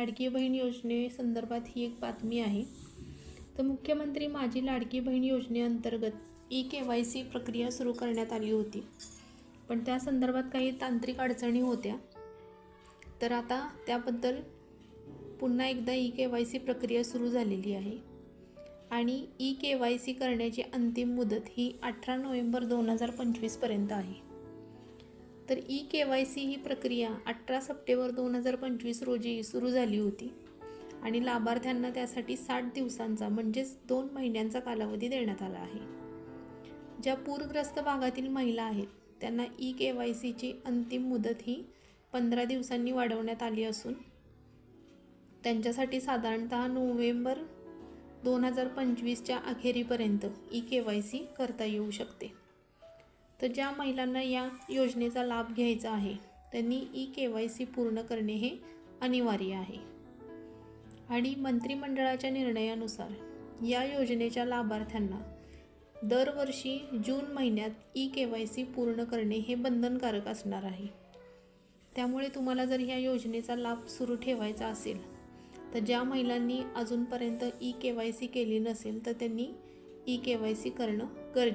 लाडकी बहीण योजनेसंदर्भात ही एक बातमी आहे. तर मुख्यमंत्री माझी लाडकी बहीण योजनेअंतर्गत ई के वाय सी प्रक्रिया सुरू करण्यात आली होती. पण त्या संदर्भात काही तांत्रिक अडचणी होत्या. तर आता त्याबद्दल पुन्हा एकदा ई के वाय सी प्रक्रिया सुरू झालेली आहे. आणि ई के वाय सी करण्याची अंतिम मुदत ही अठरा नोव्हेंबर दोन हजार पंचवीसपर्यंत आहे. तर ई के वाय सी ही प्रक्रिया अठरा सप्टेंबर दोन हजार पंचवीस रोजी सुरू झाली होती. आणि लाभार्थ्यांना त्यासाठी साठ दिवसांचा म्हणजेच दोन महिन्यांचा कालावधी देण्यात आला आहे. ज्या पूरग्रस्त भागातील महिला आहेत त्यांना ई के वाय सीची अंतिम मुदत ही पंधरा दिवसांनी वाढवण्यात आली असून त्यांच्यासाठी साधारणत नोव्हेंबर दोन हजार पंचवीसच्या अखेरीपर्यंत ई के वाय सी करता येऊ शकते. तर ज्या महिलांना या योजनेचा लाभ घ्यायचा आहे त्यांनी ई के वाय सी पूर्ण करणे हे अनिवार्य आहे. आणि मंत्रिमंडळाच्या निर्णयानुसार या योजनेच्या लाभार्थ्यांना दरवर्षी जून महिन्यात ई के वाय सी पूर्ण करणे हे बंधनकारक असणार आहे. त्यामुळे तुम्हाला जर ह्या योजनेचा लाभ सुरू ठेवायचा असेल तर ज्या महिलांनी अजूनपर्यंत ई के वाय सी केली नसेल तर त्यांनी ई के वाय सी करणं गरजेचं